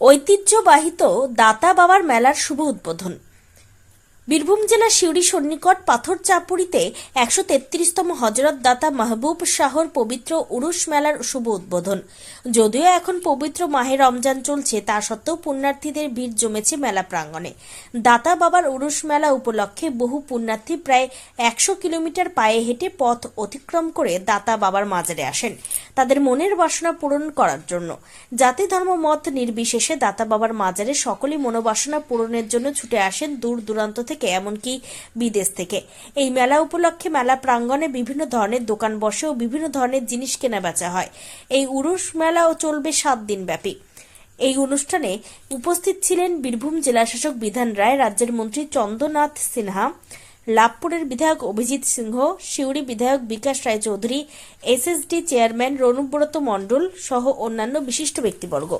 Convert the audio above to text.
ঐতিহ্যবাহিত দাতা বাবার মেলার শুভ উদ্বোধন। বীরভূম জেলার সিউড়ি সন্নিকট পাথর চাপুরিতে একশো তেত্রিশতম হজরত দাতা মাহবুব শাহর পবিত্র উরুস মেলার শুভ উদ্বোধন। যদিও এখন পবিত্র মাহে রমজান চলছে, তা সত্ত্বেও পুণ্যার্থীদের ভিড় জমেছে মেলা প্রাঙ্গণে। দাতা বাবার উরুস মেলা উপলক্ষে বহু পুণ্যার্থী প্রায় একশো কিলোমিটার পায়ে হেঁটে পথ অতিক্রম করে দাতা বাবার মাজারে আসেন। তাদের মনের বাসনা পূরণ করার জন্য। জাতি, ধর্ম, মত নির্বিশেষে দাতা বাবার মাজারে সকলেই মনোবাসনা পূরণের জন্য ছুটে আসেন দূর দূরান্ত থেকে এমনকি বিদেশ থেকে। এই মেলা উপলক্ষে মেলা প্রাঙ্গণে বিভিন্ন ধরনের দোকান বসে ও বিভিন্ন ধরনের জিনিস কেনা বেচা হয়। এই উরুস মেলাও চলবে সাত দিন ব্যাপী। এই অনুষ্ঠানে উপস্থিত ছিলেন বীরভূম জেলাশাসক বিধান রায়, রাজ্যের মন্ত্রী চন্দ্রনাথ সিনহা, লাভপুরের বিধায়ক অভিজিৎ সিংহ, সিউড়ি বিধায়ক বিকাশ রায়চৌধুরী, এসএসডি চেয়ারম্যান রণব্রত মণ্ডল সহ অন্যান্য বিশিষ্ট ব্যক্তিবর্গ।